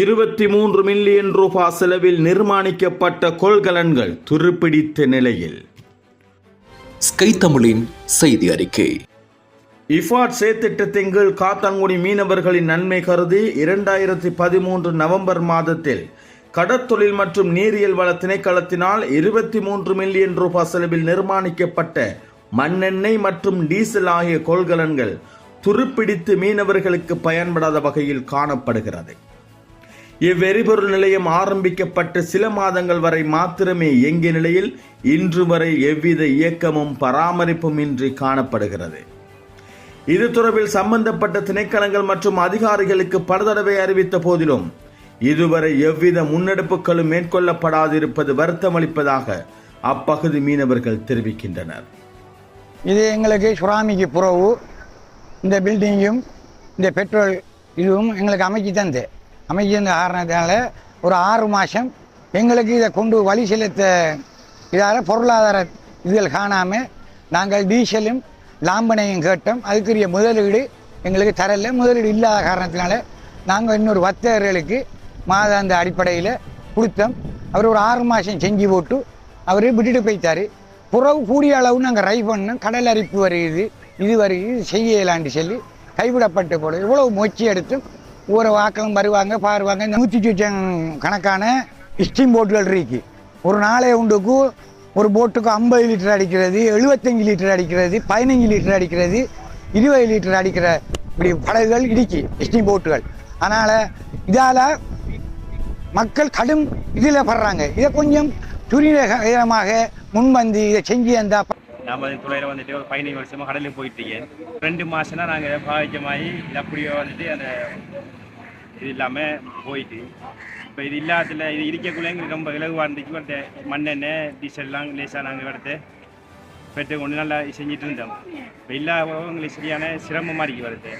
இருபத்தி மூன்று மில்லியன் ரூபாய் செலவில் நிர்மாணிக்கப்பட்ட கொள்கலன்கள் துருப்பிடித்த நிலையில். ஸ்கை தமிழின் செய்தி அறிக்கை. இஃபாட் சேத்திட்டத்தின் கீழ் காத்தான்குடி மீனவர்களின் நன்மை கருதி இரண்டாயிரத்தி பதிமூன்று நவம்பர் மாதத்தில் கடற்தொழில் மற்றும் நீரியல் வள திணைக்களத்தினால் இருபத்தி மூன்று மில்லியன் ரூபாய் செலவில் நிர்மாணிக்கப்பட்ட மண்ணெண்ணெய் மற்றும் டீசல் ஆகிய கொள்கலன்கள் துருப்பிடித்து மீனவர்களுக்கு பயன்படாத வகையில் காணப்படுகிறது. இவ்வெரிபொருள் நிலையம் ஆரம்பிக்கப்பட்டு சில மாதங்கள் வரை மாத்திரமே இயங்கிய நிலையில் இன்று வரை எவ்வித இயக்கமும் பராமரிப்பும் இன்றி காணப்படுகிறது. இது தொடர்பில் சம்பந்தப்பட்ட திணைக்களங்கள் மற்றும் அதிகாரிகளுக்கு பல தடவை அறிவித்த போதிலும் இதுவரை எவ்வித முன்னெடுப்புகளும் மேற்கொள்ளப்படாதிருப்பது வருத்தமளிப்பதாக அப்பகுதி மீனவர்கள் தெரிவிக்கின்றனர். இது எங்களுக்கு சுறாமிக்கு புறவு. இந்த பில்டிங்கும் இந்த பெட்ரோல் இதுவும் எங்களுக்கு அமைச்சு தந்தேன் அமைச்சு காரணத்தினால ஒரு ஆறு மாதம் எங்களுக்கு இதை கொண்டு வழி செலுத்த இதால் பொருளாதார இதில் காணாமல் நாங்கள் டீசலும் லாம்பனையும் கேட்டோம். அதுக்குரிய முதலீடு எங்களுக்கு தரல. முதலீடு இல்லாத காரணத்தினால நாங்கள் இன்னொரு வர்த்தகர்களுக்கு மாதாந்த அடிப்படையில் கொடுத்தோம். அவர் ஒரு ஆறு மாதம் செஞ்சு போட்டு அவர் விட்டுட்டு போயிட்டார். புறவு கூடிய அளவு நாங்கள் ரை பண்ணோம். கடல் அரிப்பு வருகிறது இது வருகிறது செய்யலான்னு செய்ய சொல்லி கைவிடப்பட்டு போல இவ்வளவு முயற்சி எடுத்தும் ஊரை வாக்கம் வருவாங்க பாருவாங்க. நூற்றி சுச்சம் கணக்கான ஸ்டீம் போட்டுகள் இருக்கு. ஒரு நாளே உண்டுக்கு ஒரு போட்டுக்கு ஐம்பது லிட்டர் அடிக்கிறது எழுபத்தஞ்சு லிட்டர் அடிக்கிறது பதினஞ்சு லிட்டர் அடிக்கிறது இருபது லிட்டர் அடிக்கிற இப்படி படகுகள் இடிக்கு ஸ்டீம் போட்டுகள் அதனால் இதால் மக்கள் கடும் இதில் படுறாங்க. இதை கொஞ்சம் துரிதமாக முன்வந்து இதை செஞ்சு அந்த நம்ம துறையில் வந்துட்டு ஒரு பதினைந்து வருஷமாக கடலுக்கு போயிட்டு ரெண்டு மாசம்னா நாங்கள் பாவிக்கமாகி அப்படியே வந்துட்டு அந்த இது இல்லாமல் போயிட்டு. இப்போ இது இல்லாததில் இது இருக்கக்குள்ள எங்களுக்கு ரொம்ப இலகுவாக இருந்துச்சு. அந்த மண்ணெண்ணெய் டீசல்லாம் லேசாக நாங்கள் எடுத்து பெற்று கொண்டு நல்லா செஞ்சுட்டு இருந்தோம். இப்போ இல்லாதவங்களுக்கு சரியான சிரமமாக இருக்கு வருது.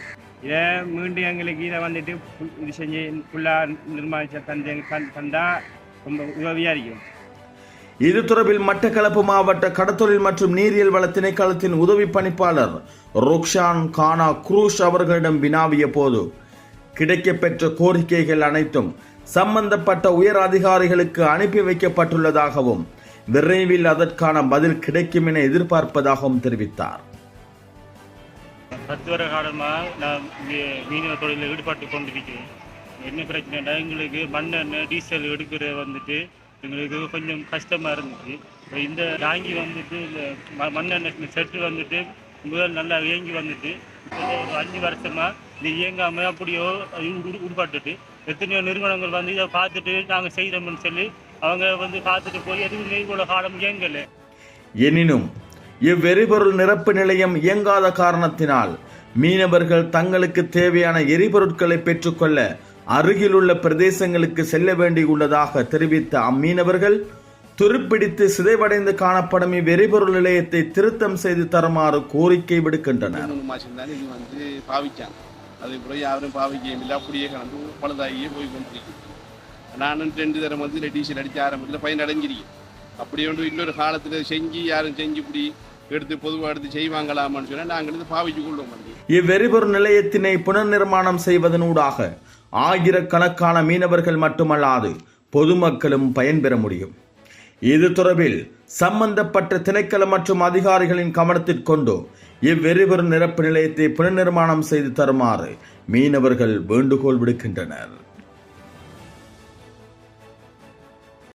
இதை மீண்டும் எங்களுக்கு இதை வந்துட்டு இது செஞ்சு ஃபுல்லாக நிர்மாணிச்ச தந்து தந்தால் ரொம்ப உதவியாக இருக்கும். இது தொடர்பில் மட்டக்களப்பு மாவட்ட கடத்தொழில் மற்றும் நீரியல் வள திணைக்களத்தின் உதவி பணிப்பாளர் ருக்ஷான் கானா குரூஷ் அவர்களிடம் வினாவிய போது கிடைக்கப்பெற்ற கோரிக்கைகள் அனைத்தும் சம்பந்தப்பட்ட உயர் அதிகாரிகளுக்கு அனுப்பி வைக்கப்பட்டுள்ளதாகவும் விரைவில் அதற்கான பதில் கிடைக்கும் என எதிர்பார்ப்பதாகவும் தெரிவித்தார். பத்து காலமாக நான் மீனவ தொழிலில் ஈடுபட்டு கொண்டிருக்கிறேன் என்ன பிரச்சனைனா எங்களுக்கு மண்ணெண்ணெய் டீசல் எடுக்கிற வந்துட்டு எங்களுக்கு கொஞ்சம் கஷ்டமாக இருந்துச்சு. இப்போ இந்த டாங்கி வந்துட்டு இந்த ம- மண்ணெண்ணெய் செட்டு வந்துட்டு முதல் நல்லா இயங்கி வந்துட்டு இப்போ ஒரு அஞ்சு வருஷமாக இது இயங்காமல் அப்படியோ உட்பட்டுட்டு எத்தனையோ நிறுவனங்கள் வந்து இதை பார்த்துட்டு நாங்கள் செய்கிறோம்னு சொல்லி அவங்க வந்து பார்த்துட்டு போய் எதுவுமே இவ்வளோ காலம் இயங்கலை. எனினும் இவ்வெரிபொருள் நிரப்பு நிலையம் இயங்காத காரணத்தினால் மீனவர்கள் தங்களுக்கு தேவையான எரிபொருட்களை பெற்றுக்கொள்ள அருகிலுள்ள பிரதேசங்களுக்கு செல்ல வேண்டியுள்ளதாக தெரிவித்த அம்மீனவர்கள் துருப்பிடித்து சிதைவடைந்து காணப்படும் இவ்வெரிபொருள் நிலையத்தை திருத்தம் செய்து தருமாறு கோரிக்கை விடுக்கின்றனர். இது வந்து அது போய் யாரும் பாவிக்கையும் இல்லை. அப்படியே கலந்து பழுதாகியே போய் கொண்டிருக்கு. நானும் ரெண்டு தரம் வந்து இல்லை டீசல் அடித்து ஆரம்பத்தில் பயன் அடைஞ்சிருக்கேன் அப்படி ஒன்று இன்னொரு காலத்தில் செஞ்சு யாரும் செஞ்சு இப்படி எடுத்து பொதுவாக எடுத்து செய்வாங்களாமான்னு சொன்னால் நாங்கள் இருந்து பாவிச்சு கொள்வோம் இவ்வெரிபொருள் நிலையத்தினை புனர்நிர்மாணம் செய்வதனூடாக ஆயிரக்கணக்கான மீனவர்கள் மட்டுமல்லாது பொதுமக்களும் பயன்பெற முடியும். இது தொடர்பில் சம்பந்தப்பட்ட திணைக்களம் மற்றும் அதிகாரிகளின் கவனத்திற்கொண்டு இவ்வெரிபொருள் நிரப்பு நிலையத்தை புனர்நிர்மாணம் செய்து தருமாறு மீனவர்கள் வேண்டுகோள் விடுக்கின்றனர்.